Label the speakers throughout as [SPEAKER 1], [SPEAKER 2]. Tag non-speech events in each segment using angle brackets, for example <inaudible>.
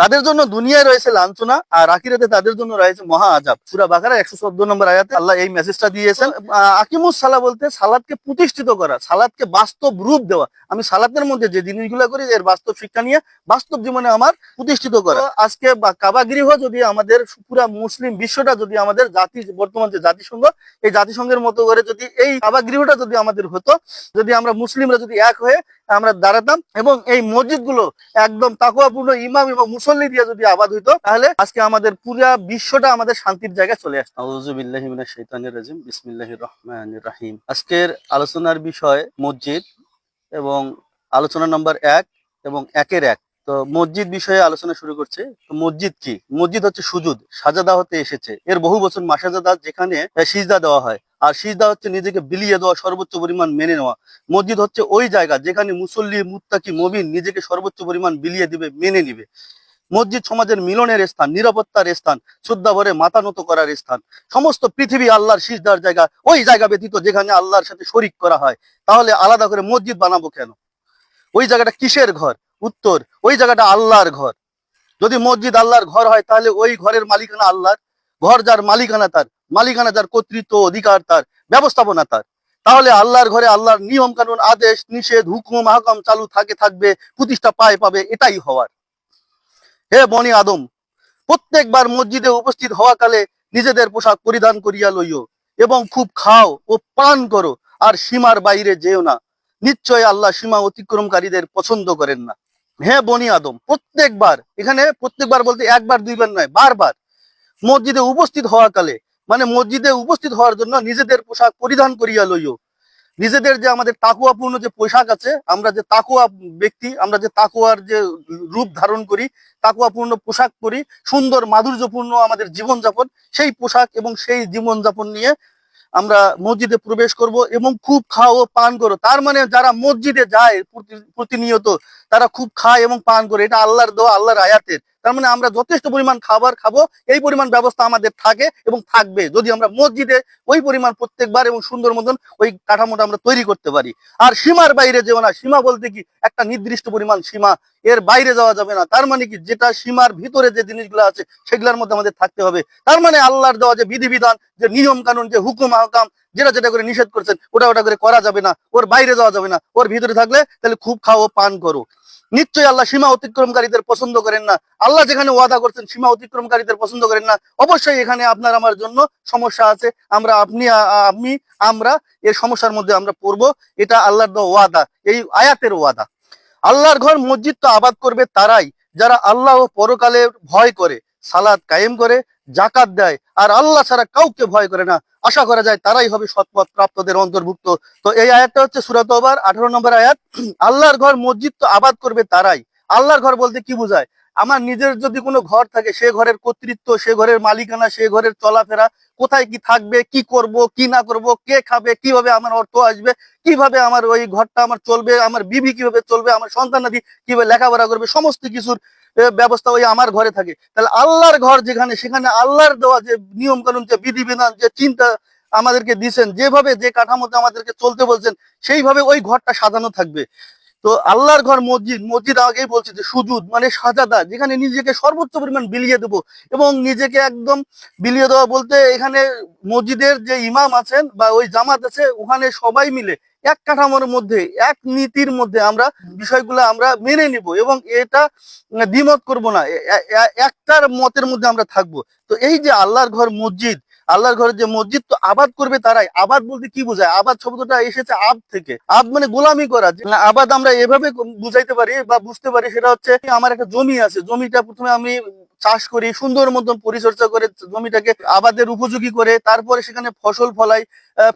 [SPEAKER 1] তাদের জন্য দুনিয়ায় রয়েছে লাঞ্ছনা আর আখিরাতে তাদের জন্য রয়েছে মহা আজাব সুরা বাকারা একশো চোদ্দ নম্বর আয়াতে আল্লাহ এই মেসেজটা দিয়েছেন। আকিমুস সালা বলতে সালাদকে প্রতিষ্ঠিত করা, সালাদকে বাস্তব রূপ দেওয়া। আমি সালাতের মধ্যে যে জিনিসগুলো করি, এর বাস্তব শিক্ষা নিয়ে বাস্তব জীবনে আমার প্রতিষ্ঠিত করা। আজকে বা কাবা গৃহ যদি আমাদের পুরা মুসলিম বিশ্বটা যদি আমাদের জাতি, বর্তমান যে জাতিসংঘ, এই জাতিসংঘের মতো করে যদি এই কাবাগৃহটা যদি আমাদের হতো, যদি আমরা মুসলিমরা যদি এক হয়ে আমরা দাঁড়াতাম এবং এই মসজিদগুলো একদম তাকুয়াপূর্ণ ইমাম এবং মুসল্লি দিয়ে যদি আবাদ হইতো, তাহলে আজকে আমাদের পুরা বিশ্বটা আমাদের শান্তির জায়গায় চলে আসতো। আউযুবিল্লাহি মিনাশ শাইতানির রাজিম, বিসমিল্লাহির রহমান রাহিম। আজকের আলোচনার বিষয় মসজিদ এবং আলোচনা নম্বর এক এবং একের এক। তো মসজিদ বিষয়ে আলোচনা শুরু করছে। তো মসজিদ কি? মসজিদ হচ্ছে সুজুদ, সাজাদা হতে এসেছে। এর বহু বছর মাসাজাদা যেখানে সিজদা দেওয়া হয়। আর সিজদা হচ্ছে নিজেকে বিলিয়ে দেওয়া, সর্বোচ্চ পরিমাণ মেনে নেওয়া। মসজিদ হচ্ছে ওই জায়গা যেখানে মুসল্লি, মুত্তাকি মবিন নিজেকে সর্বোচ্চ পরিমাণ বিলিয়ে দিবে, মেনে নিবে। মসজিদ সমাজের মিলনের স্থান, নিরাপত্তার স্থান, শ্রদ্ধা ভরে মাথা নত করার স্থান। সমস্ত পৃথিবী আল্লাহর সিজদার জায়গা, ওই জায়গা ব্যতীত যেখানে আল্লাহর সাথে শরিক করা হয়। তাহলে আলাদা করে মসজিদ বানাবো কেন? ওই জায়গাটা কিসের ঘর? উত্তর, ওই জায়গাটা আল্লাহর ঘর। যদি মসজিদ আল্লাহর ঘর হয়, তাহলে ওই ঘরের মালিকানা আল্লাহর। ঘর যার মালিকানা তার, মালিকানা যার কর্তৃত্ব অধিকার তার, ব্যবস্থাপনা তার। তাহলে আল্লাহর ঘরে আল্লাহর নিয়ম কানুন আদেশ, নিষেধ, হুকুম মাহকাম চালু থাকে, থাকবে, প্রতিষ্ঠা পায়, পাবে, এটাই হওয়ার। হে বনি আদম, প্রত্যেকবার মসজিদে উপস্থিত হওয়া কালে নিজেদের পোশাক পরিধান করিয়া লইও এবং খুব খাও ও পান করো, আর সীমার বাইরে যেও না। নিশ্চয় আল্লাহ সীমা অতিক্রমকারীদের পছন্দ করেন না। হে বনি আদম, প্রত্যেকবার, এখানে প্রত্যেকবার বলতে একবার, দুইবার নয়, বারবার মসজিদে উপস্থিত হওয়া কালে মানে মসজিদে উপস্থিত হওয়ার জন্য নিজেদের পোশাক পরিধান করিয়া লইও। নিজেদের যে আমাদের তাকুয়াপূর্ণ যে পোশাক আছে, আমরা যে তাকুয়া ব্যক্তি, আমরা যে তাকুয়ার যে রূপ ধারণ করি তাকুয়াপূর্ণ পোশাক পরি, সুন্দর, মাধুর্যপূর্ণ আমাদের জীবনযাপন, সেই পোশাক এবং সেই জীবনযাপন নিয়ে আমরা মসজিদে প্রবেশ করব এবং খুব খাও ও পান করো। তার মানে যারা মসজিদে যায় প্রতি- প্রতিনিয়ত তারা খুব খায় এবং পান করে। এটা আল্লাহর দেওয়া আল্লাহর আয়াতের। তার মানে আমরা যথেষ্ট পরিমাণ খাবার খাব, এই পরিমাণ ব্যবস্থা আমাদের থাকে এবং থাকবে। যদি আমরা মসজিদে ওই পরিমাণ প্রত্যেকবার এবং সুন্দর মতন ওই কাঠামোটা আমরা তৈরি করতে পারি। আর সীমার বাইরে যেও না, সীমা বলতে কি? একটা নির্দিষ্ট পরিমাণ সীমা, এর বাইরে যাওয়া যাবে না। তার মানে কি? যেটা সীমার ভিতরে যে জিনিসগুলো আছে, সেগুলোর মধ্যে আমাদের থাকতে হবে। তার মানে আল্লাহর দেওয়া যে বিধিবিধান, যে নিয়ম কানুন, যে হুকুম, আহকাম, যেটা যেটা করে নিষেধ করছেন, ওটা ওটা করে করা যাবে না। ওর বাইরে যাওয়া যাবে না। ওর ভিতরে থাকলে তাহলে খুব খাও পান করো। নিশ্চয়ই আল্লাহ সীমা অতিক্রমকারীদের পছন্দ করেন না। আল্লাহ যেখানে ওয়াদা করছেন, সীমা অতিক্রমকারীদের পছন্দ করেন না। অবশ্যই এখানে আপনার আমার জন্য সমস্যা আছে। আমরা আপনি আমি, আমরা এই সমস্যার মধ্যে আমরা পড়ব। এটা আল্লাহর ওয়াদা, এই আয়াতের ওয়াদা। আল্লাহর ঘর মসজিদ তো আবাদ করবে তারাই। যারা আল্লাহ ও পরকালে ভয় করে সালাদ কায়েম করে জাকাত দেয়, আর আল্লাহ ছাড়া কাউকে ভয় করে না। আশা করা যায় তারাই হবে সৎপথ প্রাপ্তদের অন্তর্ভুক্ত। তো এই আয়াতটা হচ্ছে সুরাত আবার আঠারো নম্বর আয়াত। <clears throat> আল্লাহর ঘর মসজিদ তো আবাদ করবে তারাই। আল্লাহর ঘর বলতে কি বোঝায়? আমার নিজের যদি কোনো ঘর থাকে, সে ঘরের কর্তৃত্ব, সে ঘরের মালিকানা, সে ঘরের চলাফেরা, কোথায় কি থাকবে, কি করব, কি না করব, কে খাবে, কীভাবে আমার অর্থ আসবে, কীভাবে আমার ওই ঘরটা আমার চলবে, আমার বিবি কীভাবে চলবে, আমার সন্তান সন্তানাদি কীভাবে লেখাপড়া করবে, সমস্ত কিছুর ব্যবস্থা ওই আমার ঘরে থাকে। তাহলে আল্লাহর ঘর যেখানে, সেখানে আল্লাহর দেওয়া যে নিয়ম কানুন যে বিধিবিধান, যে চিন্তা আমাদেরকে দিচ্ছেন যেভাবে যে কাঠামোতে আমাদেরকে চলতে বলছেন, সেইভাবে ওই ঘরটা সাজানো থাকবে। তো আল্লাহর ঘর মসজিদ মসজিদ আগেই বলছে যে সুজুদ মানে সাজাদা, যেখানে নিজেকে সর্বোচ্চ পরিমাণ বিলিয়ে দেবো এবং নিজেকে একদম বিলিয়ে দেওয়া বলতে এখানে মসজিদের যে ইমাম আছেন বা ওই জামাত আছে, ওখানে সবাই মিলে এক কাঠামোর মধ্যে, এক নীতির মধ্যে আমরা বিষয়গুলো আমরা মেনে নিব এবং এটা দ্বিমত করব না। একটার মতের মধ্যে আমরা থাকব। তো এই যে আল্লাহর ঘর মসজিদ আল্লাহর ঘরের যে মসজিদ, তো আবাদ করবে তারাই। আবাদ বলতে কি বোঝায়? আবাদ শব্দটা এসেছে আব থেকে। আব মানে গোলামি করা। আবাদ আমরা এভাবে বুঝাইতে পারি বা বুঝতে পারি, সেটা হচ্ছে আমার একটা জমি আছে। জমিটা প্রথমে আমি চাষ করি, সুন্দর মতন পরিচর্যা করে জমিটাকে আবাদের উপযোগী করে, তারপরে সেখানে ফসল ফলাই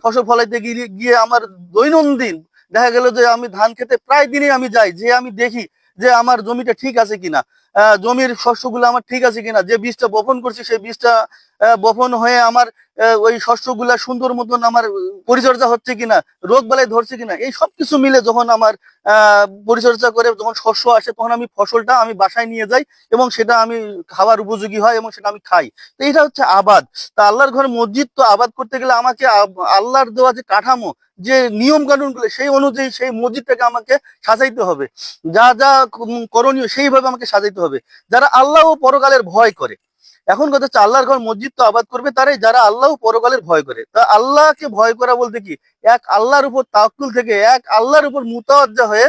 [SPEAKER 1] ফসল ফলাইতে গিয়ে আমার দৈনন্দিন, দেখা গেল যে আমি ধান খেতে প্রায় দিনই আমি যাই, যে আমি দেখি যে আমার জমিটা ঠিক আছে কিনা। জমির শস্যগুলো আমার ঠিক আছে কিনা। যে বীজটা বপন করছি, সেই বীজটা বপন হয়ে আমার ওই শস্যগুলা সুন্দর মতন আমার পরিচর্যা হচ্ছে কিনা, রোগ বালাই ধরছে কিনা, এই সব কিছু মিলে যখন আমার পরিচর্যা করে যখন শস্য আসে, তখন আমি ফসলটা আমি বাসায় নিয়ে যাই এবং সেটা আমি খাবার উপযোগী হয় এবং সেটা আমি খাই। তো এটা হচ্ছে আবাদ। তা আল্লাহর ঘর মসজিদ তো আবাদ করতে গেলে আমাকে আল্লাহর দেওয়া যে কাঠামো, যে নিয়ম কানুনগুলো সেই অনুযায়ী সেই মসজিদটাকে আমাকে সাজাইতে হবে। যা যা করণীয় সেইভাবে আমাকে সাজাইতে হবে। যারা আল্লাহ ও পরকালের ভয় করে এখন কথা হচ্ছে আল্লাহর ঘর মসজিদ তো আবাদ করবে তারাই যারা আল্লাহ পরকালের ভয় করে। তা আল্লাহকে ভয় করা বলতে কি? এক আল্লাহর উপর তাকুল থেকে এক আল্লাহর উপর মুতাজ্জা হয়ে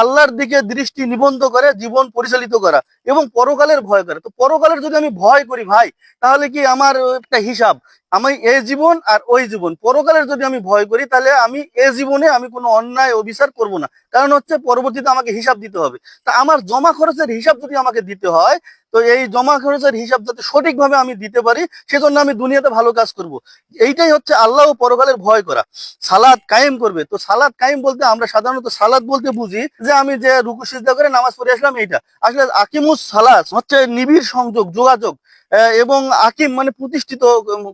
[SPEAKER 1] আল্লাহর দিকে দৃষ্টি নিবন্ধ করে জীবন পরিচালিত করা এবং পরকালের ভয় করে। তো পরকালের যদি আমি ভয় করি ভাই, তাহলে কি আমার একটা হিসাব? আমি এ জীবন আর ওই জীবন। পরকালের যদি আমি ভয় করি, তাহলে আমি এ জীবনে আমি কোনো অন্যায়, অবিচার করব না। কারণ হচ্ছে পরবর্তীতে আমাকে হিসাব দিতে হবে। তা আমার জমা খরচের হিসাব যদি আমাকে দিতে হয়, তো এই জমা খরচের হিসাব যাতে সঠিকভাবে আমি দিতে পারি, সেজন্য আমি দুনিয়াতে ভালো কাজ করব। এইটাই হচ্ছে আল্লাহ ও পরকালের ভয় করা। সালাদ কায়েম করবে। তো সালাদ কায়েম বলতে আমরা সাধারণত সালাদ বলতে বুঝি যে আমি যে রুকু সিজদা করে নামাজ পড়ে আসলাম এইটা। আসলে আকিমুস সালাস হচ্ছে নিবিড় সংযোগ, যোগাযোগ। এবং আকিম মানে প্রতিষ্ঠিত,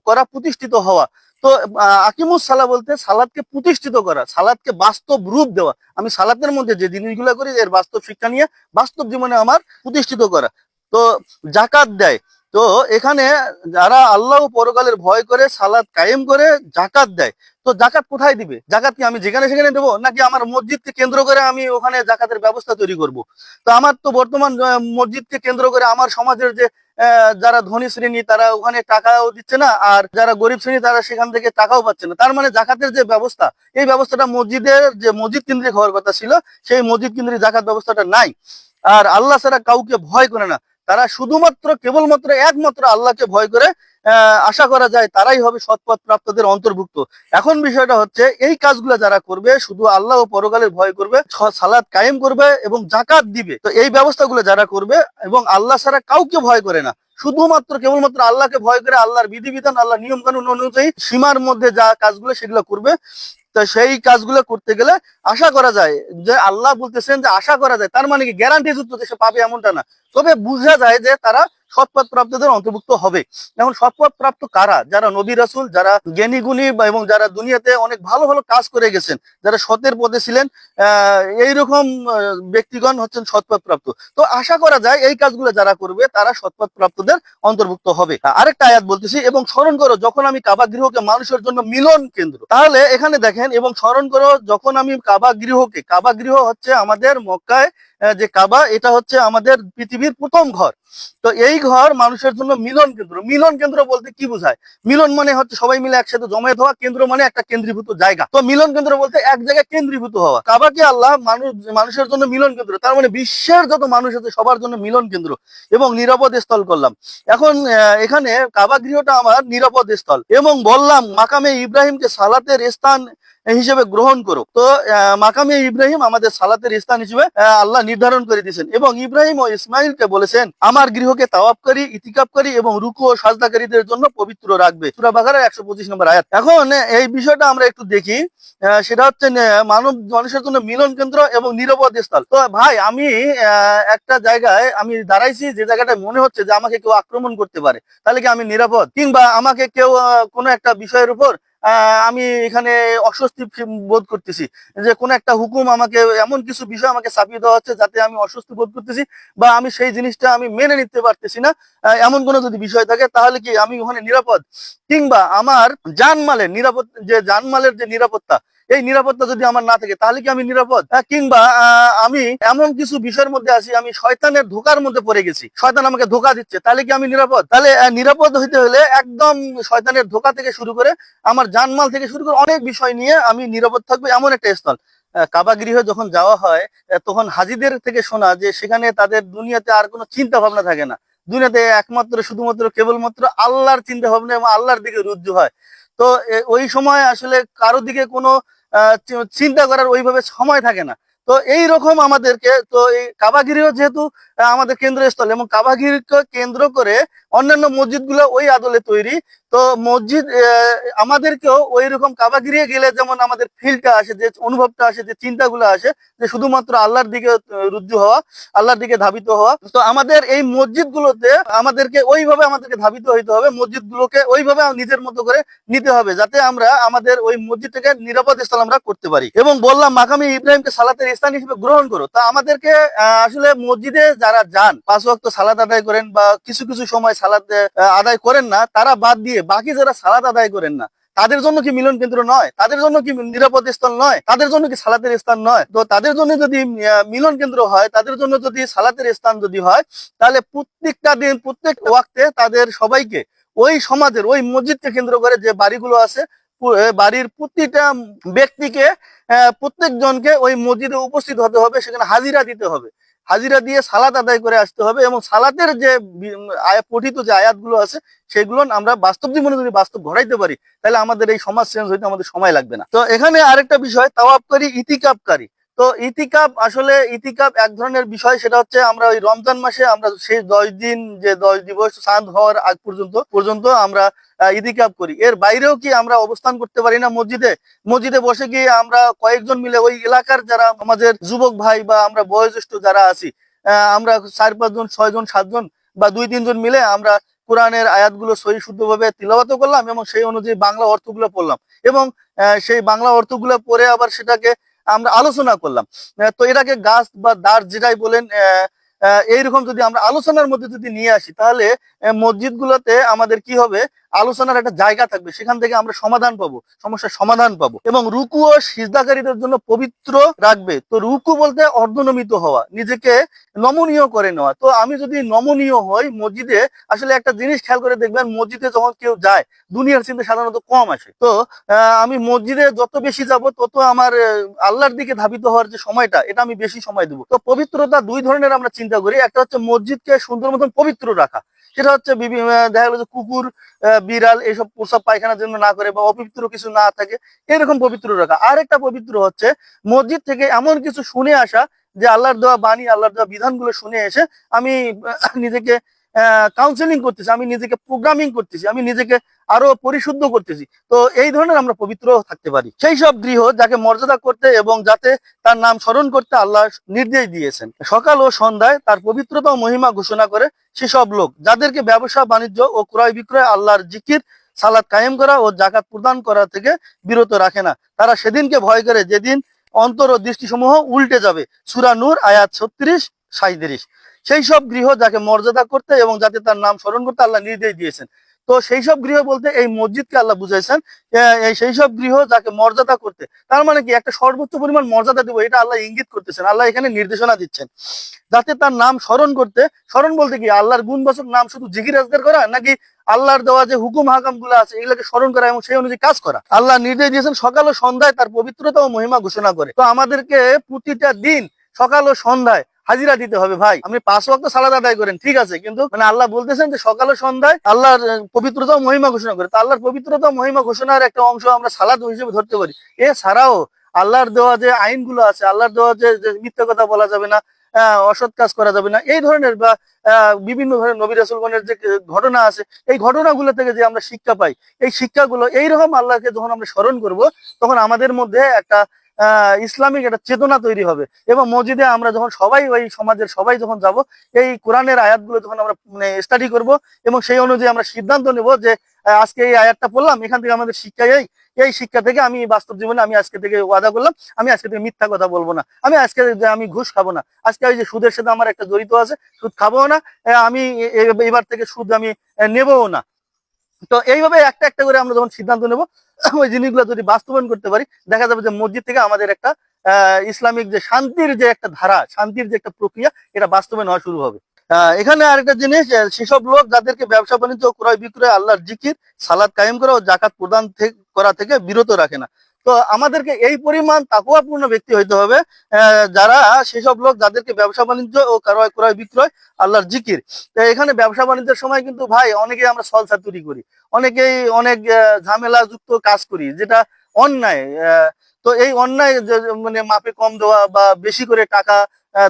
[SPEAKER 1] করা প্রতিষ্ঠিত হওয়া। তো আকিম আকিমুস সালা বলতে সালাদকে প্রতিষ্ঠিত করা, সালাদকে বাস্তব রূপ দেওয়া। আমি সালাতের মধ্যে যে জিনিসগুলো করি, এর বাস্তব শিক্ষা নিয়ে বাস্তব জীবনে আমার প্রতিষ্ঠিত করা। তো, জাকাত দেয়। তো এখানে যারা আল্লাহ পরকালের ভয় করে সালাদ কায়েম করে জাকাত দেয়, তো জাকাত কোথায় দিবে? জাকাত কি আমি যেখানে সেখানে দেবো, নাকি আমার মসজিদকে কেন্দ্র করে আমি ওখানে জাকাতের ব্যবস্থা তৈরি করব? তো আমার তো বর্তমান মসজিদকে কেন্দ্র করে আমার সমাজের যে যারা ধনী শ্রেণি, তারা ওখানে টাকাও দিচ্ছে না, আর যারা গরিব শ্রেণি, তারা সেখান থেকে টাকাও পাচ্ছে না। তার মানে জাকাতের যে ব্যবস্থা, এই ব্যবস্থাটা মসজিদের যে মসজিদ কেন্দ্রিক হওয়ার কথা ছিল, সেই মসজিদ কেন্দ্রিক জাকাত ব্যবস্থাটা নাই। আর আল্লাহ ছাড়া কাউকে ভয় করে না। তারা শুধুমাত্র, কেবলমাত্র একমাত্র আল্লাহকে ভয় করে আশা করা যায় তারাই হবে সৎপথ প্রাপ্তদের অন্তর্ভুক্ত। এখন বিষয়টা হচ্ছে, এই কাজগুলো যারা করবে, শুধু আল্লাহ ও পরকালের ভয় করবে সালাদ কায়েম করবে এবং জাকাত দিবে। তো এই ব্যবস্থাগুলো যারা করবে এবং আল্লাহ ছাড়া কাউকে ভয় করে না, শুধুমাত্র, কেবলমাত্র আল্লাহকে ভয় করে আল্লাহর বিধিবিধান আল্লাহ নিয়ম কানুন অনুযায়ী সীমার মধ্যে যা কাজগুলো সেগুলো করবে, তো সেই কাজগুলো করতে গেলে আশা করা যায় যে, আল্লাহ বলতেছেন যে, আশা করা যায়। তার মানে কি গ্যারান্টি যুক্ত সে পাবে এমনটা না। তবে বোঝা যায় যে তারা সৎপথ প্রাপ্তদের অন্তর্ভুক্ত হবে। এখন সৎপথ প্রাপ্ত কারা? যারা নবী রাসুল, যারা জ্ঞানী গুণী এবং যারা দুনিয়াতে অনেক ভালো ভালো কাজ করে গেছেন, যারা সতের পদে ছিলেন এইরকম ব্যক্তিগণ হচ্ছেন সৎপথ প্রাপ্ত তো আশা করা যায় এই কাজগুলো যারা করবে, তারা সৎপথ প্রাপ্তদের অন্তর্ভুক্ত হবে। আরেকটা আয়াত বলতেছি, এবং স্মরণ করো, যখন আমি কাবা গৃহকে মানুষের জন্য মিলন কেন্দ্র, তাহলে এখানে দেখেন, এবং স্মরণ করো, যখন আমি কাবা গৃহকে, কাবা গৃহ হচ্ছে আমাদের মক্কায় যে কাবা, এটা হচ্ছে আমাদের পৃথিবীর প্রথম ঘর। তো এই ঘর মানুষের জন্য মিলন কেন্দ্র। মিলন কেন্দ্র বলতে কি বোঝায়? মিলন মানে হচ্ছে সবাই মিলে একসাথে জমায়েত হওয়া। কেন্দ্র মানে একটা কেন্দ্রীভূত জায়গা। তো মিলন কেন্দ্র বলতে এক জায়গায় কেন্দ্রীভূত হওয়া। কাবাকে আল্লাহ? মানুষ মানুষের জন্য মিলন কেন্দ্র। তার মানে বিশ্বের যত মানুষ আছে, সবার জন্য মিলন কেন্দ্র এবং নিরাপদ স্থল করলাম। এখন এখানে কাবা গৃহটা আমার নিরাপদ স্থল। এবং বললাম, মাকামে ইব্রাহিমকে সালাতের স্থান হিসেবে গ্রহণ করো তো মাকামে ইব্রাহিম আমাদের সালাতের স্থান হিসেবে আল্লাহ নির্ধারণ করে দিয়েছেন এবং ইব্রাহিম ও ইসমাইলকে বলেছেন, আমার গৃহকে তাওয়াবকারী ইতিকাবকারী এবং রুকু ও সাজদাকারীদের জন্য পবিত্র রাখবে। সুরা বাগারের একশো পঁচিশ নম্বর আয়াত। এখন এই বিষয়টা আমরা একটু দেখি সেটা হচ্ছে মানব, মানুষের জন্য মিলন কেন্দ্র এবং নিরাপদ স্থল। তো, ভাই, আমি একটা জায়গায় আমি দাঁড়াইছি, যে জায়গাটায় মনে হচ্ছে যে আমাকে কেউ আক্রমণ করতে পারে, তাহলে কি আমি নিরাপদ? কিংবা আমাকে কেউ কোনো একটা বিষয়ের উপর আমি এখানে অস্বস্তি বোধ করতেছি যে কোনো একটা হুকুম আমাকে, এমন কিছু বিষয় আমাকে চাপিয়ে দেওয়া হচ্ছে যাতে আমি অস্বস্তি বোধ করতেছি বা আমি সেই জিনিসটা আমি মেনে নিতে পারতেছি না। এমন কোনো যদি বিষয় থাকে তাহলে কি আমি ওখানে নিরাপদ? কিংবা আমার জানমালের নিরাপদ যে জানমালের যে নিরাপত্তা এই নিরাপত্তা যদি আমার না থাকে, তাহলে কি আমি নিরাপদ? কিংবা আমি এমন কিছু বিষয়ের মধ্যে আছি, আমি শয়তানের ধোকার মধ্যে পড়ে গেছি। শয়তান আমাকে ধোকা দিচ্ছে, তাহলে কি আমি নিরাপদ? তাহলে নিরাপদ হইতে হলে একদম শয়তানের ধোকা থেকে শুরু করে, আমার জানমাল থেকে শুরু করে অনেক বিষয় নিয়ে আমি নিরাপদ থাকব এমন একটা স্থল। কাবা গৃহে যখন যাওয়া হয় তখন হাজিদের থেকে শোনা যে সেখানে তাদের দুনিয়াতে আর কোনো চিন্তা ভাবনা থাকে না। দুনিয়াতে একমাত্র, শুধুমাত্র, কেবলমাত্র আল্লাহর চিন্তা ভাবনা এবং আল্লাহর দিকে রুজু হয়। তো ওই সময় আসলে কারও দিকে কোনো চিন্তা করার ওইভাবে সময় থাকে না। তো এই রকম আমাদেরকে, তো এই কাবাগিরিও যেহেতু আমাদের কেন্দ্রস্থল এবং কাবাগিরিকে কেন্দ্র করে অন্যান্য মসজিদগুলো ওই আদলে তৈরি। তো মসজিদ আমাদেরকেও ওই রকম কাবাগিরিয়ে গেলে যেমন আমাদের ফিলটা আসে, যে অনুভবটা আসে, যে চিন্তাগুলো আসে, যে শুধুমাত্র আল্লাহর দিকে রুজু হওয়া, আল্লাহর দিকে ধাবিত হওয়া। তো আমাদের এই মসজিদগুলোতে আমাদেরকে ওইভাবে আমাদেরকে ধাবিত হইতে হবে, মসজিদগুলোকে ওইভাবে নিজের মতো করে নিতে হবে, যাতে আমরা আমাদের ওই মসজিদ থেকে নিরাপদ স্থান আমরা করতে পারি। এবং বললাম, মাকামি ইব্রাহিমকে সালাতের স্থান হিসেবে গ্রহণ করো। তা আমাদেরকে আসলে মসজিদে যারা যান, পাঁচ ওয়াক্ত সালাত আদায় করেন বা কিছু কিছু সময় আহ, আদায় করেন না তারা বাদ দিয়ে বাকি যারা সালাত আদায় করেন না তাদের জন্য কি মিলন কেন্দ্র নয়? তাদের জন্য কি নিরাপদ স্থান নয়? তাদের জন্য কি সালাতের স্থান নয়? তো তাদের জন্য যদি মিলন কেন্দ্র হয় তাদের জন্য যদি সালাতের স্থান যদি হয় তাহলে প্রত্যেকটা দিন প্রত্যেক ওয়াক্তে তাদের সবাইকে ওই সমাজের ওই মসজিদকে কেন্দ্র করে যে বাড়িগুলো আছে বাড়ির প্রতিটা ব্যক্তিকে প্রত্যেকজনকে ওই মসজিদে উপস্থিত হতে হবে সেখানে হাজিরা দিতে হবে। হাজিরা দিয়ে সালাত আদায় করে আসতে হবে এবং সালাতের যে পঠিত যে আয়াতগুলো আছে, সেগুলো আমরা বাস্তব জীবনে যদি বাস্তব ঘটাইতে পারি, তাহলে আমাদের এই সমাজ চেঞ্জ হইতে আমাদের সময় লাগবে না। তো এখানে আরেকটা বিষয়, তাওয়াবকারী ইতিকাবকারী তো ইতিকাব আসলে ইতিকাপ এক ধরনের বিষয় সেটা হচ্ছে আমরা ওই রমজান মাসে আমরা সেই দশ দিন যে দশ দিবস চাঁদ হওয়ার আগ পর্যন্ত পর্যন্ত আমরা আহ, ইতিকাব করি। এর বাইরেও কি আমরা অবস্থান করতে পারি না মসজিদে? মসজিদে বসে গিয়ে আমরা কয়েকজন মিলে ওই এলাকার যারা আমাদের যুবক ভাই বা আমরা বয়োজ্যেষ্ঠ যারা আছি আমরা চার পাঁচজন ছয়জন সাতজন বা দুই তিনজন মিলে আমরা কোরআনের আয়াতগুলো সহি শুদ্ধভাবে তিলাবাত করলাম এবং সেই অনুযায়ী বাংলা অর্থগুলো পড়লাম এবং সেই বাংলা অর্থগুলো পড়ে আবার সেটাকে আমরা আলোচনা করলাম। তো এটাকে গাছ বা দাঁড় যেটাই বলেন এইরকম যদি আমরা আলোচনার মধ্যে যদি নিয়ে আসি, তাহলে মসজিদ গুলোতে আমাদের কি হবে? আলোচনার একটা জায়গা থাকবে। সেখান থেকে আমরা সমাধান পাবো, সমস্যার সমাধান পাবো। এবং রুকু ও সিজদাকারীদের জন্য পবিত্র রাখবে। তো রুকু বলতে অর্ধনমিত হওয়া, নিজেকে নমনীয় করে নেওয়া। তো আমি যদি নমনীয় হই মসজিদে, আসলে একটা জিনিস খেয়াল করে দেখবেন, মসজিদে যখন কেউ যায়, দুনিয়ার চিন্তা সাধারণত কম আসে। তো আমি মসজিদে যত বেশি যাব, তত আমার আল্লাহর দিকে ধাবিত হওয়ার যে সময়টা, এটা আমি বেশি সময় দেবো। তো পবিত্রতা দুই ধরনের আমরা চিন্তা করি। একটা হচ্ছে মসজিদকে সুন্দর মতন পবিত্র রাখা। সেটা হচ্ছে দেখা গেলো যে কুকুর বিড়াল এইসব প্রসাব পায়খানার জন্য না করে বা অপবিত্র কিছু না থাকে, এরকম পবিত্র রাখা। আর একটা পবিত্র হচ্ছে মসজিদ থেকে এমন কিছু শুনে আসা যে আল্লাহর দেওয়া বাণী, আল্লাহর দেওয়া বিধানগুলো শুনে এসে আমি নিজেকে কাউন্সেলিং করতেছি, আমি নিজেকে প্রোগ্রামিং করতেছি, আমি নিজেকে আরও পরিশুদ্ধ করতেছি। তো এই ধরনের আমরা পবিত্র থাকতে পারি। সেই সব গৃহ যাকে মর্যাদা করতে এবং যাতে তার নাম স্মরণ করতে আল্লাহ নির্দেশ দিয়েছেন। সকাল ও সন্ধ্যায় তার পবিত্রতা ও মহিমা ঘোষণা করে সেসব লোক, যাদেরকে ব্যবসা, বাণিজ্য ও ক্রয় বিক্রয়, আল্লাহর জিকির সালাদ কায়েম করা ও জাকাত প্রদান করা থেকে বিরত রাখে না। তারা সেদিনকে ভয় করে, যেদিন অন্তর ও দৃষ্টিসমূহ উল্টে যাবে। সুরা নূর, আয়াত ছত্রিশ সাঁত্রিশ সেই সব গৃহ যাকে মর্যাদা করতে এবং যাতে তার নাম স্মরণ করতে আল্লাহ নির্দেশ দিয়েছেন। তো সেই সব গৃহ বলতে এই মসজিদকে আল্লাহ বুঝাইছেন সেই সব গৃহ যাকে মর্যাদা করতে, তার মানে কি একটা সর্বোচ্চ পরিমাণ মর্যাদা দেবো, এটা আল্লাহ ইঙ্গিত করতেছেন, আল্লাহ এখানে নির্দেশনা দিচ্ছেন। যাতে তার নাম স্মরণ করতে, স্মরণ বলতে কি আল্লাহর গুণবাচক নাম শুধু জিকির আজগার করা, নাকি আল্লাহর দেওয়া যে হুকুম হাকামগুলো আছে, এগুলোকে স্মরণ করা এবং সেই অনুযায়ী কাজ করা? আল্লাহ নির্দেশ দিয়েছেন সকাল ও সন্ধ্যায় তার পবিত্রতা ও মহিমা ঘোষণা করে। তো আমাদেরকে প্রতিটা দিন সকাল ও সন্ধ্যায় হাজিরা দিতে হবে, ভাই। আপনি পাঁচ ওয়াক্ত সালাদ আদায় করেন, ঠিক আছে? কিন্তু মানে আল্লাহ বলতেছেন যে সকাল সন্ধ্যায় আল্লাহর পবিত্রতা মহিমা ঘোষণা করে। তো আল্লাহর পবিত্রতা মহিমা ঘোষণার একটা অংশ আমরা সালাদ হিসেবে ধরতে পারি। এছাড়াও আল্লাহর দেওয়া যে আইনগুলো আছে, আল্লাহর দেওয়া যে মিথ্যা কথা বলা যাবে না অসৎ কাজ করা যাবে না, এই ধরনের বা বিভিন্ন ধরনের নবী রাসুলগণের যে ঘটনা আছে, এই ঘটনাগুলো থেকে যে আমরা শিক্ষা পাই, এই শিক্ষাগুলো এইরকম আল্লাহকে যখন আমরা স্মরণ করব, তখন আমাদের মধ্যে একটা ইসলামিক একটা চেতনা তৈরি হবে। এবং মসজিদে আমরা যখন সবাই, ওই সমাজের সবাই যখন যাব, এই কোরআনের আয়াতগুলো যখন আমরা মানে স্টাডি করব এবং সেই অনুযায়ী আমরা সিদ্ধান্ত নেব যে আজকে এই আয়াতটা পড়লাম, এখান থেকে আমাদের শিক্ষা এই এই শিক্ষা থেকে আমি বাস্তব জীবনে আমি আজকে থেকে ওয়াদা করলাম, আমি আজকে থেকে মিথ্যা কথা বলব না। আমি আজকে আমি ঘুষ খাব না। আজকে ওই যে সুদের সাথে আমার একটা জড়িত আছে, সুদ খাব না আমি এবার থেকে সুদ আমি নেবও না। তো এইভাবে একটা একটা করে আমরা যখন সিদ্ধান্ত নেব, ওই জিনিসগুলো যদি বাস্তবায়ন করতে পারি, দেখা যাবে যে মসজিদ থেকে আমাদের একটা ইসলামিক যে শান্তির যে একটা ধারা, শান্তির যে একটা প্রক্রিয়া, এটা বাস্তবায়ন হওয়া শুরু হবে। এখানে আরেকটা জিনিস সেসব লোক যাদেরকে ব্যবসা বাণিজ্য, ক্রয় বিক্রয়, আল্লাহর জিকির, সালাদ কায়েম করা ও জাকাত প্রদান করা থেকে বিরত রাখে না। তো আমাদেরকে এই পরিমাণ তাকুয়াপূর্ণ ব্যক্তি হইতে হবে যারা সেসব লোক যাদেরকে ব্যবসা বাণিজ্য ও ক্রয় ক্রয় বিক্রয় আল্লাহর জিকির। তো এখানে ব্যবসা বাণিজ্যের সময় কিন্তু ভাই অনেকেই আমরা সলসা তৈরি করি, অনেকেই অনেক ঝামেলা যুক্ত কাজ করি, যেটা অন্যায় তো এই অন্যায় মানে মাপে কম দেওয়া বা বেশি করে টাকা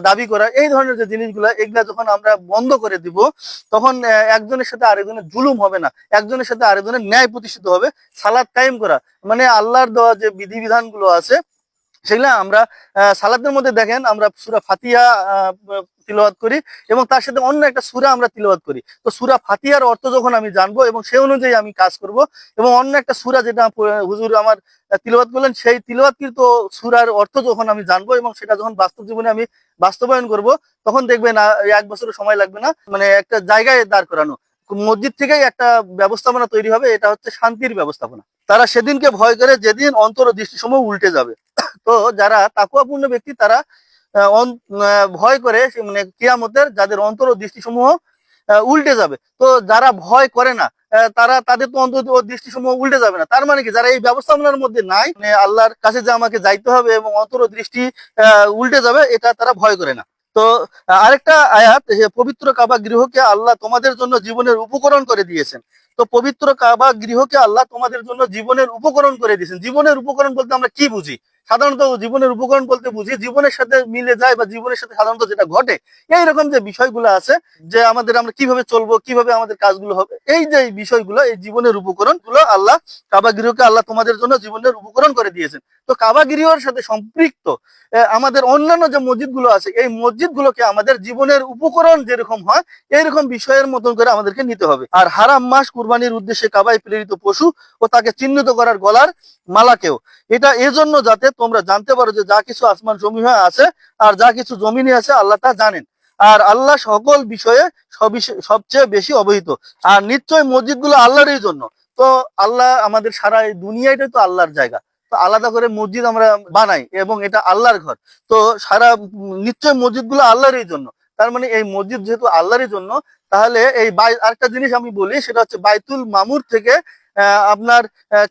[SPEAKER 1] দাবি করা, এই ধরনের যে জিনিসগুলো, এগুলা যখন আমরা বন্ধ করে দিব, তখন একজনের সাথে আরেকজনের জুলুম হবে না। একজনের সাথে আরেকজনের ন্যায় প্রতিষ্ঠিত হবে। সালাদ কায়েম করা মানে আল্লাহর দেওয়া যে বিধিবিধানগুলো আছে, সেগুলা আমরা সালাদের মধ্যে দেখেন, আমরা সুরা ফাতিয়া তিলাওয়াত করি এবং তার সাথে অন্য একটা সুরা আমরা তিলাওয়াত করি। তো সুরা ফাতিয়ার অর্থ যখন আমি জানব এবং সেই অনুযায়ী আমি কাজ করব এবং অন্য একটা সুরা যেটা হুজুর আমার তিলাওয়াত করলেন, সেই তিলাওয়াতকৃত সুরার অর্থ যখন আমি জানব এবং সেটা যখন বাস্তব জীবনে আমি বাস্তবায়ন করব, তখন দেখবেন এক বছরের সময় লাগবে না মানে একটা জায়গায় দাঁড় করানো। মসজিদ থেকেই একটা ব্যবস্থাপনা তৈরি হবে, এটা হচ্ছে শান্তির ব্যবস্থাপনা। তারা সেদিনকে ভয় করে যেদিন অন্তর দৃষ্টিসমূহ উল্টে যাবে। <coughs> তো যারা তাকুয়াপূর্ণ ব্যক্তি, তারা ভয় করে মানে কিয়ামতের যাদের অন্তর ও দৃষ্টিসমূহ উল্টে যাবে। তো যারা ভয় করে না তারা, তাদের তো অন্তর ও দৃষ্টিসমূহ উল্টে যাবে না। তার মানে কি, যারা এই ব্যবস্থাপনার মধ্যে নাই মানে আল্লাহর কাছে যে আমাকে যাইতে হবে এবং অন্তর দৃষ্টি উল্টে যাবে, এটা তারা ভয় করে না। তো আরেকটা আয়াত পবিত্র কাবা গৃহকে আল্লাহ তোমাদের জন্য জীবনের উপকরণ করে দিয়েছেন। তো পবিত্র কাবা গৃহকে আল্লাহ তোমাদের জন্য জীবনের উপকরণ করে দিয়েছেন। জীবনের উপকরণ বলতে আমরা কি বুঝি? সাধারণত জীবনের উপকরণ বলতে বুঝি, জীবনের সাথে মিলে যায় বা জীবনের সাথে সাধারণত যেটা ঘটে, এইরকম যে বিষয়গুলো আছে যে আমাদের আমরা কীভাবে চলবো, কীভাবে আমাদের কাজগুলো হবে, এই যে বিষয়গুলো, এই জীবনের উপকরণগুলো আল্লাহ কাবা গৃহকে আল্লাহ তোমাদের জন্য জীবনের উপকরণ করে দিয়েছেন। তো কাবা গৃহর সাথে সম্পৃক্ত আমাদের অন্যান্য যে মসজিদগুলো আছে, এই মসজিদ গুলোকে আমাদের জীবনের উপকরণ যেরকম হয়, এইরকম বিষয়ের মতন করে আমাদেরকে নিতে হবে। আর হারাম মাস কুরবানির উদ্দেশ্যে কাবায় প্রেরিত পশু ও তাকে চিহ্নিত করার গলার মালাকেও। এটা এজন্য যাতে তোমরা জানতে পারো যে যা কিছু আসমান জমি হয়ে আছে আর যা কিছু জমিনে আছে আল্লাহ তা জানেন। আর আল্লাহ সকল বিষয়ে সবচেয়ে বেশি অবহিত। আর নিশ্চয় মসজিদগুলো আল্লাহরই জন্য। তো আল্লাহ আমাদের সারা এই দুনিয়াটাই তো আল্লাহর জায়গা। তো আলাদা করে মসজিদ আমরা বানাই এবং এটা আল্লাহর ঘর। তো সারা নিশ্চয় মসজিদগুলো আল্লাহরই জন্য। তার মানে এই মসজিদ যেহেতু আল্লাহরই জন্য, তাহলে এই আরেকটা জিনিস আমি বলি, সেটা হচ্ছে বাইতুল মামুর থেকে আপনার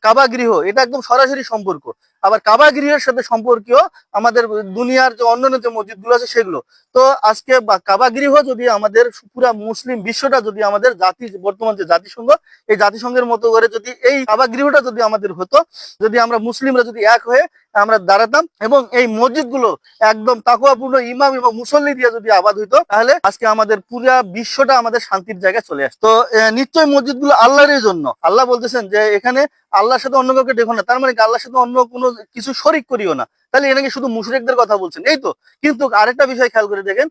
[SPEAKER 1] কাবা গৃহ, এটা একদম সরাসরি সম্পর্ক। আবার কাবা গৃহের সাথে সম্পর্কীয় আমাদের দুনিয়ার যে অন্যান্য যে মসজিদগুলো আছে সেগুলো। তো আজকে কাবা গৃহ যদি আমাদের পুরা মুসলিম বিশ্বটা যদি আমাদের জাতি, বর্তমান যে জাতিসংঘ, এই জাতিসংঘের মতো করে যদি এই কাবা গৃহটা যদি আমাদের হতো, যদি আমরা মুসলিমরা যদি এক হয়ে আমরা দাঁড়াতাম এবং এই মসজিদগুলো একদম তাকুয়াপূর্ণ ইমাম এবং মুসল্লি দিয়ে যদি আবাদ হইতো, তাহলে আজকে আমাদের পুরা বিশ্বটা আমাদের শান্তির জায়গায় চলে আসতো। তো নিশ্চয় মসজিদগুলো আল্লাহরই জন্য। আল্লাহ বলতেছেন যে, এখানে আল্লাহর সাথে অন্য কাউকে দেখো না। তার মানে আল্লাহর সাথে অন্য কোনো কিছু শরিক করিও না। তাহলে এখানে শুধু মুশরিকদের কথা বলছেন? এই তো। কিন্তু আরেকটা বিষয় খেয়াল করে দেখেন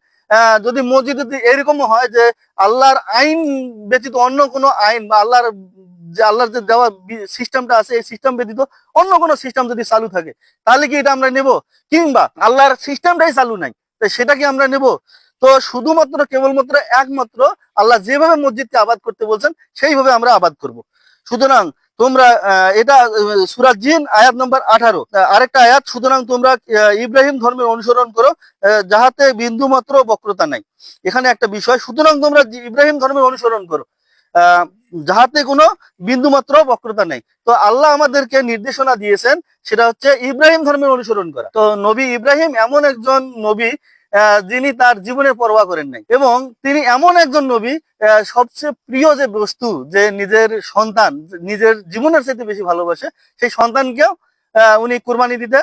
[SPEAKER 1] যদি মসজিদ যদি এরকম হয় যে, আল্লাহর আইন ব্যতীত অন্য কোনো আইন বা আল্লাহর যে আল্লাহর যে দেওয়া সিস্টেমটা আছে, এই সিস্টেম ব্যতীত অন্য কোনো সিস্টেম যদি চালু থাকে, তাহলে কি এটা আমরা নেব? কিংবা আল্লাহর সিস্টেমটাই চালু নাই সেটা কি আমরা নেব? তো শুধুমাত্র, কেবলমাত্র একমাত্র আল্লাহ যেভাবে মসজিদকে আবাদ করতে বলছেন, সেইভাবে আমরা আবাদ করব। সুতরাং তোমরা এটা সুরাজ জিন, আয়াত নম্বর আঠারো। আরেকটা আয়াত, সুতরাং তোমরা ইব্রাহিম ধর্মের অনুসরণ করো যাহাতে বিন্দু মাত্র বক্রতা নাই। এখানে একটা বিষয়, সুতরাং তোমরা ইব্রাহিম ধর্মের অনুসরণ করো। যাহাতে কোনো বিন্দু মাত্র বক্রতা নেই। তো আল্লাহ আমাদেরকে নির্দেশনা দিয়েছেন, সেটা হচ্ছে ইব্রাহিম ধর্মের অনুসরণ করা। তো নবী ইব্রাহিম এমন একজন নবী যিনি তার জীবনের পরোয়া করেন নাই। এবং তিনি এমন একজন নবী সবচেয়ে প্রিয় যে বস্তু, যে নিজের সন্তান, নিজের জীবনের চাইতে বেশি ভালোবাসে, সেই সন্তানকেও উনি কুরবানি দিতে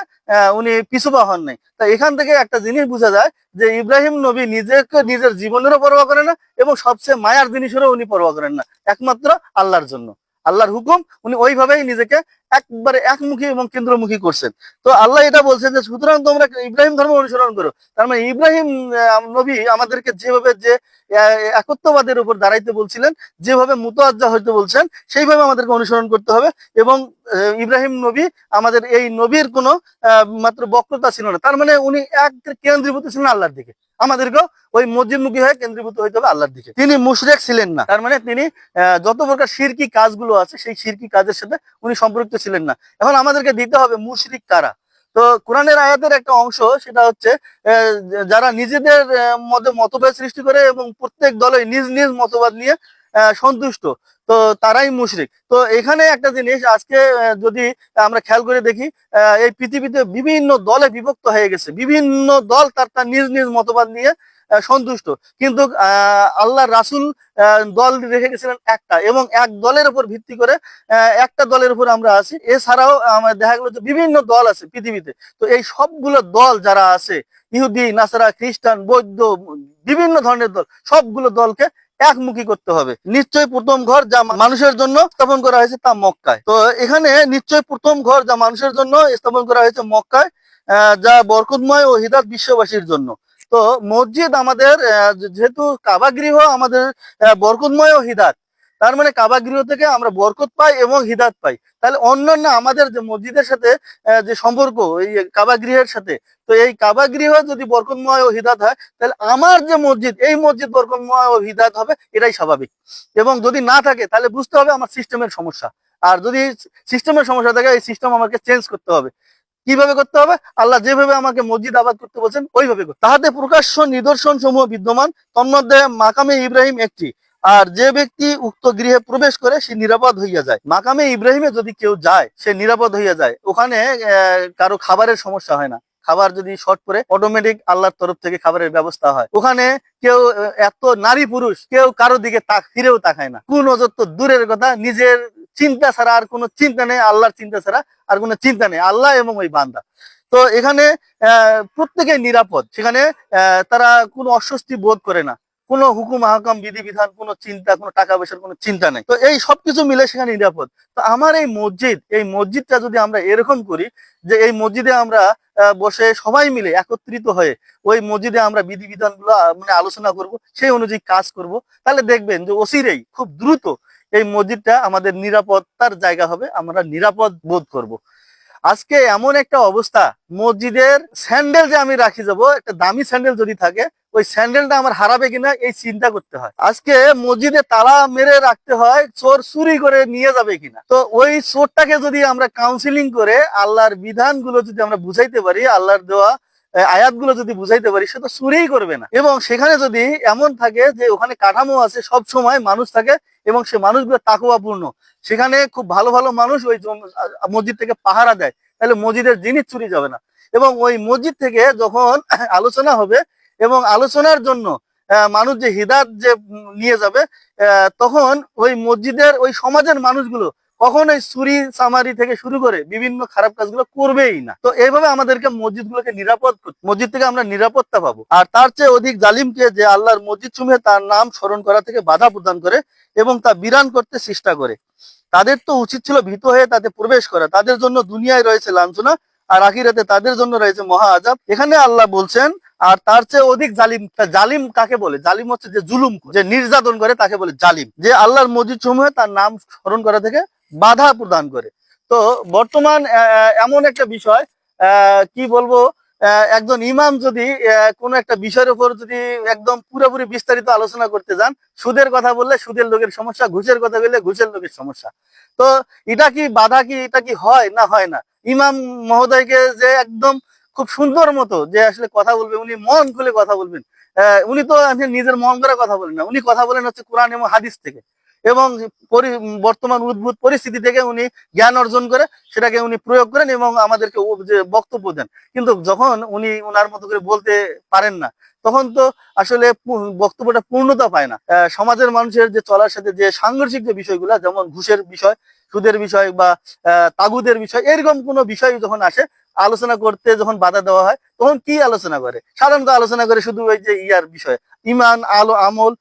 [SPEAKER 1] উনি পিছুপা হন নাই। তা এখান থেকে একটা জিনিস বোঝা যায় যে ইব্রাহিম নবী নিজেকে নিজের জীবনেরও পরোয়া করেন না এবং সবচেয়ে মায়ার জিনিসেরও উনি পরোয়া করেন না, একমাত্র আল্লাহর জন্য। আল্লাহর হুকুম, উনি ওইভাবেই নিজেকে একবারে একমুখী এবং কেন্দ্রমুখী করছেন। তো আল্লাহ এটা বলছেন যে, সুতরাং তোমরা ইব্রাহিম ধর্ম অনুসরণ করো। তার মানে ইব্রাহিম নবী আমাদেরকে যেভাবে যে একত্ববাদের উপর দাঁড়াইতে বলছিলেন, যেভাবে মুতআজ্জা হইতে বলছেন, সেইভাবে আমাদেরকে অনুসরণ করতে হবে এবং ইব্রাহিম নবী আমাদের এই নবীর কোনো মাত্র বক্রতা ছিল না। তার মানে উনি এক কেন্দ্রীভূত ছিলেন আল্লাহর দিকে। আমাদেরকেও ওই মসজিদমুখী হয়ে কেন্দ্রীভূত হইতে হবে আল্লাহর দিকে। তিনি মুশরেক ছিলেন না। তার মানে তিনি যত প্রকার শিরকি কাজগুলো আছে, সেই শিরকি কাজের সাথে উনি সম্পৃক্ত ছিলেন না। এখন আমাদেরকে দিতে হবে মুশরিক কারা? তো কোরআনের আয়াতের একটা অংশ, সেটা হচ্ছে যারা নিজেদের মধ্যে মতভেদ সৃষ্টি করে এবং প্রত্যেক দলে নিজ নিজ মতবাদ নিয়ে সন্তুষ্ট, তো তারাই মুশরিক। তো এখানে একটা জিনিস, আজকে যদি আমরা খেয়াল করে দেখি এই পৃথিবীতে বিভিন্ন দলে বিভক্ত হয়ে গেছে। বিভিন্ন দল তার তার নিজ নিজ মতবাদ নিয়ে সন্তুষ্ট। কিন্তু আল্লাহ রাসুল দল রেখে গেছিলেন একটা এবং এক দলের উপর ভিত্তি করে একটা দলের উপর আমরা আছি। এছাড়াও আমার দেখা গেলো যে বিভিন্ন দল আছে পৃথিবীতে। তো এই সবগুলো দল যারা আছে, ইহুদি, নাসারা, খ্রিস্টান, বৌদ্ধ, বিভিন্ন ধরনের দল, সবগুলো দলকে একমুখী করতে হবে। নিশ্চয়ই প্রথম ঘর যা মানুষের জন্য স্থাপন করা হয়েছে তা মক্কায়। তো এখানে নিশ্চয়ই প্রথম ঘর যা মানুষের জন্য স্থাপন করা হয়েছে মক্কায় যা বরকতময় ও হিদাত বিশ্ববাসীর জন্য। তো মসজিদ আমাদের যেহেতু কাবাগৃহ আমাদের বরকতময় ও হিদাত তার মানে কাবাগৃহ থেকে আমরা বরকত পাই এবং হিদাত পাই। তাহলে অন্যান্য আমাদের যে মসজিদের সাথে যে সম্পর্ক, এই কাবাগৃহের সাথে, তো এই কাবাগৃহ যদি বরকতময় ও হিদাত হয়, তাহলে আমার যে মসজিদ, এই মসজিদ বরকতময় ও হিদাত হবে, এটাই স্বাভাবিক। এবং যদি না থাকে, তাহলে বুঝতে হবে আমার সিস্টেমের সমস্যা। আর যদি সিস্টেমের সমস্যা থাকে, এই সিস্টেম আমাকে চেঞ্জ করতে হবে। কীভাবে করতে হবে? আল্লাহ যেভাবে আমাকে মসজিদ আবাদ করতে বলছেন, ওইভাবে করতে। তাহাতে প্রকাশ্য নিদর্শন সমূহ বিদ্যমান, তন্মধ্যে মাকামে ইব্রাহিম একটি। আর যে ব্যক্তি উক্ত গৃহে প্রবেশ করে, সে নিরাপদ হইয়া যায়। মাকামে ইব্রাহিমে যদি কেউ যায়, সে নিরাপদ হইয়া যায়। ওখানে কারও খাবারের সমস্যা হয় না। খাবার যদি শর্ট করে অটোমেটিক আল্লাহর তরফ থেকে খাবারের ব্যবস্থা হয়। ওখানে কেউ এত নারী পুরুষ, কেউ কারও দিকে তাক, ফিরেও তাকায় না। কোন অজর তো দূরের কথা, নিজের চিন্তা ছাড়া আর কোনো চিন্তা নেই আল্লাহর চিন্তা ছাড়া আর কোনো চিন্তা নেই। আল্লাহ এবং ওই বান্দা। তো এখানে আহ, প্রত্যেকেই নিরাপদ। সেখানে তারা কোনো অস্বস্তি বোধ করে না। কোনো হুকুম হাকাম বিধিবিধান কোনো চিন্তা কোনো টাকা পয়সার কোনো চিন্তা নেই। তো এই সবকিছু মিলে সেখানে নিরাপদ। তো আমার এই মসজিদ এই মসজিদটা যদি আমরা এরকম করি যে এই মসজিদে আমরা বসে সবাই মিলে একত্রিত হয়ে ওই মসজিদে আমরা বিধিবিধানগুলো মানে আলোচনা করব সেই অনুযায়ী কাজ করব তাহলে দেখবেন যে অচিরেই খুব দ্রুত এই মসজিদটা আমাদের নিরাপত্তার জায়গা হবে, আমরা নিরাপদ বোধ করব। আজকে এমন একটা অবস্থা, মসজিদের স্যান্ডেল যে আমি রাখি যাব, একটা দামি স্যান্ডেল যদি থাকে, ওই স্যান্ডেলটা আমার হারাবে কিনা এই চিন্তা করতে হয় আজকে মসজিদে তালা মেরে রাখতে হয়, চোর চুরি করে নিয়ে যাবে কিনা তো ওই চোরটাকে যদি আমরা কাউন্সিলিং করে, আল্লাহর বিধানগুলো যদি আমরা বুঝাইতে পারি, আল্লাহর দেওয়া আয়াতগুলো যদি বুঝাইতে পারি, সে তো চুরিই করবে না। এবং সেখানে যদি এমন থাকে যে ওখানে কাঠামো আছে, সব সময় মানুষ থাকে এবং সে মানুষগুলো তাকুয়াপূর্ণ সেখানে খুব ভালো ভালো মানুষ ওই মসজিদ থেকে পাহারা দেয়, তাহলে মসজিদের জিনিস চুরি যাবে না। এবং ওই মসজিদ থেকে যখন <clears throat> আলোচনা হবে এবং আলোচনার জন্য মানুষ যে হিদাত যে নিয়ে যাবে তখন ওই মসজিদের, ওই সমাজের মানুষগুলো কখনোই চুরি, চামারি থেকে শুরু করে বিভিন্ন খারাপ কাজগুলো করবেই না। তো এইভাবে আমাদেরকে মসজিদগুলোকে নিরাপদ করতে মসজিদ থেকে আমরা নিরাপত্তা পাবো। আর তার চেয়ে অধিক জালিমকে যে আল্লাহর মসজিদ সমূহে তার নাম স্মরণ করা থেকে বাধা প্রদান করে এবং তা বিরান করতে চেষ্টা করে। তাদের তো উচিত ছিল ভীত হয়ে তাতে প্রবেশ করা। তাদের জন্য দুনিয়ায় রয়েছে লাঞ্ছনা আর আখিরাতে তাদের জন্য রয়েছে মহা আজাব এখানে আল্লাহ বলছেন, আর তার চেয়ে অধিক জালিম জালিম কাকে বলে? জালিম হচ্ছে যে জুলুম যে নির্যাতন করে তাকে বলে জালিম। যে আল্লাহর মসজিদ সমূহে তার নাম স্মরণ করা থেকে বাধা প্রদান করে। তো বর্তমান এমন একটা বিষয় কি বলব একজন ইমাম যদি কোনো একটা বিষয়ের উপর যদি একদম পুরোপুরি বিস্তারিত আলোচনা করতে যান, সুদের কথা বললে সুদের লোকের সমস্যা, ঘুষের কথা বললে ঘুষের লোকের সমস্যা। তো এটা কি বাধা কি, এটা কি হয় না হয় না? ইমাম মহোদয়কে যে একদম খুব সুন্দর মতো যে আসলে কথা বলবে, উনি মন খুলে কথা বলবেন। উনি তো নিজের মন করে কথা বলেন না, উনি কথা বলেন হচ্ছে কোরআন এবং হাদিস থেকে। এবং বর্তমান উদ্ভূত পরিস্থিতি থেকে উনি জ্ঞান অর্জন করে সেটাকে উনি প্রয়োগ করেন এবং আমাদেরকে বক্তব্য দেন। কিন্তু যখন উনি ওনার মতো করে বলতে পারেন না, তখন তো আসলে বক্তব্যটা পূর্ণতা পায় না। সমাজের মানুষের যে চলার সাথে যে সাংঘর্ষিক যে বিষয়গুলো, যেমন ঘুষের বিষয়, সুদের বিষয় বা তাগুদের বিষয়, এরকম কোনো বিষয় যখন আসে, আলোচনা করতে যখন বাধা দেওয়া হয়, তখন কি আলোচনা করে? সাধারণত আলোচনা করে শুধু ওই যে ইয়ার বিষয়। ইমান, আলো, আমল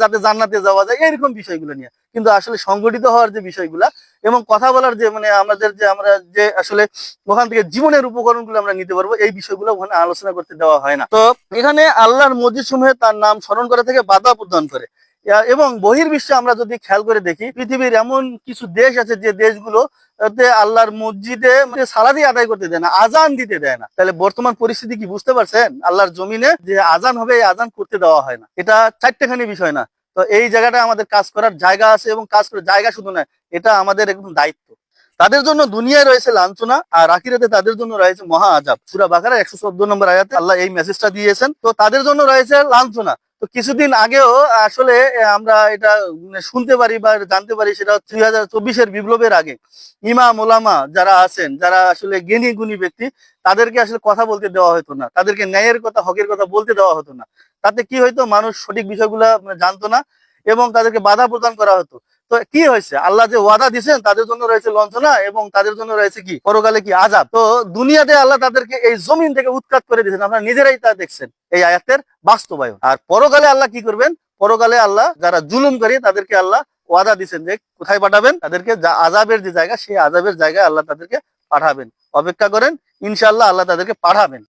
[SPEAKER 1] যাতে জান্নাতে যাওয়া যায় এরকম বিষয়গুলো নিয়ে। কিন্তু আসলে সংগঠিত হওয়ার যে বিষয়গুলা এবং কথা বলার যে মানে আমাদের যে, আমরা যে আসলে ওখান থেকে জীবনের উপকরণগুলো আমরা নিতে পারব, এই বিষয়গুলো ওখানে আলোচনা করতে দেওয়া হয় না। তো এখানে আল্লাহর মসজিদ সমূহে তার নাম স্মরণ করা থেকে বাধা প্রদান করে। এবং বহির্বিশ্বে আমরা যদি খেয়াল করে দেখি, পৃথিবীর এমন কিছু দেশ আছে যে দেশগুলো আল্লাহর মসজিদে মানে সালাদি আদায় করতে দেয় না, আজান দিতে দেয় না। তাহলে বর্তমান পরিস্থিতি কি বুঝতে পারছেন? আল্লাহর জমিনে যে আজান হবে, এই আজান করতে দেওয়া হয় না। এটা চারটেখানি বিষয় না। তো এই জায়গাটা আমাদের কাজ করার জায়গা আছে এবং কাজ করার জায়গা শুধু নয়, এটা আমাদের একদম দায়িত্ব। তাদের জন্য দুনিয়ায় রয়েছে লাঞ্ছনা আর আখিরাতে তাদের জন্য রয়েছে মহা আজাব সুরা বাকারা একশো চোদ্দ নম্বর আয়াতে আল্লাহ এই মেসেজটা দিয়েছেন। তো তাদের জন্য রয়েছে লাঞ্ছনা। তো কিছুদিন আগেও আসলে আমরা এটা শুনতে পারি বা জানতে পারি সেটা দুই হাজার চব্বিশের বিপ্লবের আগে। ইমাম ওলামা যারা আছেন, যারা আসলে জ্ঞানী, গুণী ব্যক্তি, তাদেরকে আসলে কথা বলতে দেওয়া হতো না। তাদেরকে ন্যায়ের কথা, হকের কথা বলতে দেওয়া হতো না। তাতে কি হয়তো মানুষ সঠিক বিষয়গুলো জানতো না এবং তাদেরকে বাধা প্রদান করা হতো। তো কি হয়েছে? আল্লাহ যে ওয়াদা দিয়েছেন, তাদের জন্য রয়েছে লঞ্চনা এবং তাদের জন্য রয়েছে কি? পরকালে কি আজাব তো দুনিয়াতে আল্লাহ তাদেরকে এই জমিন থেকে উৎখাত করে দিয়েছেন। আপনারা নিজেরাই তা দেখছেন এই আয়াতের বাস্তবায়ন। আর পরকালে আল্লাহ কি করবেন? পরকালে আল্লাহ যারা জুলুম করে, তাদেরকে আল্লাহ ওয়াদা দিচ্ছেন যে কোথায় পাঠাবেন? তাদেরকে আজাবের যে জায়গা, সেই আজাবের জায়গায় আল্লাহ তাদেরকে পাঠাবেন। অপেক্ষা করেন, ইনশাআল্লাহ আল্লাহ তাদেরকে পাঠাবেন।